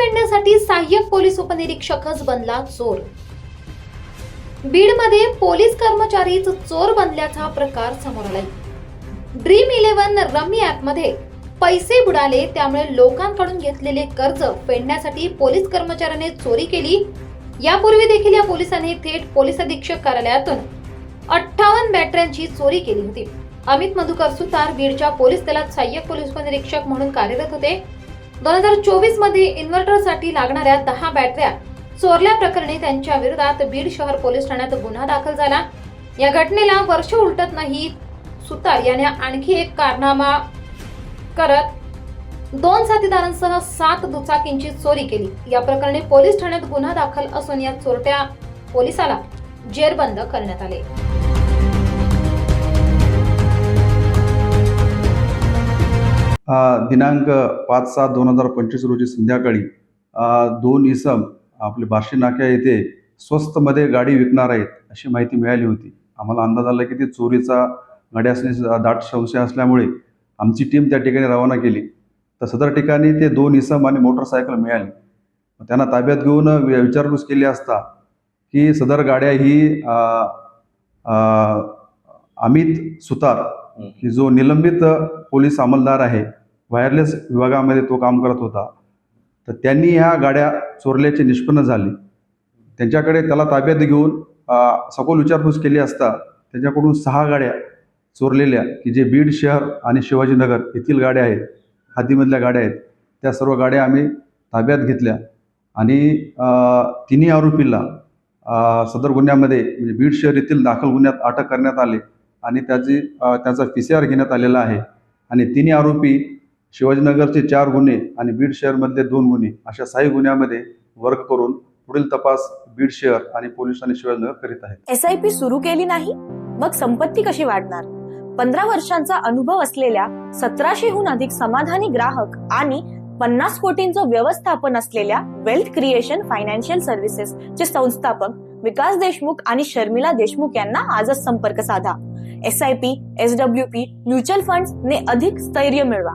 सहाय्यक पोलीस उपनिरीक्षकच बनला चोर. बीडमध्ये पोलीस कर्मचारीच चोर बनल्याचा प्रकार समोर आलाय. ड्रीम इलेव्हन रमी मध्ये पैसे बुडाले त्यामुळे लोकांकडून घेतलेले कर्ज फेडण्यासाठी पोलीस कर्मचाऱ्याने चोरी केली. यापूर्वी देखील या पोलिसांनी थेट पोलीस अधीक्षक कार्यालयातून अठ्ठावन्न बॅटऱ्यांची चोरी केली होती. अमित मधुकर सुतार बीडच्या पोलीस दलात सहाय्यक पोलीस उपनिरीक्षक म्हणून कार्यरत होते. दोन हजार चोवीसमध्ये इन्व्हर्टरसाठी लागणाऱ्या दहा बॅटऱ्या चोरल्या प्रकरणी त्यांच्या विरोधात बीड शहर पोलीस ठाण्यात गुन्हा दाखल झाला. या घटनेला वर्ष उलटत नाही. सुतार याने आणखी एक कारनामा करत दोन साथीदारांसह सात दुचाकींची चोरी केली. या प्रकरणी पोलीस ठाण्यात गुन्हा दाखल असून या चोरट्या पोलिसाला जेरबंद करण्यात आले. दिनांक पाच सात दोन हजार पंचवीस रोजी संध्याकाळी दोन इसम आपले बार्शी नाक्या येथे स्वस्तमध्ये गाडी विकणार आहेत अशी माहिती मिळाली होती. आम्हाला अंदाज आला की ती चोरीचा गाडी असण्याचा दाट संशय असल्यामुळे आमची टीम त्या ठिकाणी रवाना केली. तर सदर ठिकाणी ते दोन इसम आणि मोटरसायकल मिळाली. त्यांना ताब्यात घेऊन वि- विचारपूस केली असता की सदर गाड्या ही आ, आ, अमित सुतार की जो निलंबित पोलीस अंमलदार आहे वायरलेस विभागामध्ये तो काम करत होता. तर त्यांनी ह्या गाड्या चोरल्याचे निष्पन्न झाले. त्यांच्याकडे त्याला ताब्यात घेऊन सखोल विचारपूस केली असता त्यांच्याकडून सहा गाड्या चोरलेल्या की जे बीड शहर आणि शिवाजीनगर येथील गाड्या आहेत हद्दीमधल्या गाड्या आहेत. त्या सर्व गाड्या आम्ही ताब्यात घेतल्या. आणि तिन्ही आरोपीला सदर गुन्ह्यामध्ये म्हणजे बीड शहर येथील दाखल गुन्ह्यात अटक करण्यात आली. आणि त्याची त्याचा पी सी आर घेण्यात आलेला आहे. आणि तिन्ही आरोपी शिवाजीनगरचे चार गुन्हे आणि बीड शहरमधले दोन गुन्हे अशा सहा गुन्ह्यामध्ये वर्क करून पुढील तपास बीड शहर आणि पोलीस आणि शिवाजीनगर करीत आहेत. एस आय पी सुरू केली नाही मग संपत्ती कशी वाढणार? पंधरा वर्षांचा अनुभव असलेल्या सतराशेहून अधिक समाधानी ग्राहक आणि पन्नास कोटींचं व्यवस्थापन असलेल्या वेल्थ क्रिएशन फायनान्शियल सर्व्हिसेस चे संस्थापक विकास देशमुख आणि शर्मिला देशमुख यांना आजच संपर्क साधा. S I P S W P mutual fund ने अधिक स्थैर्य मिळवा.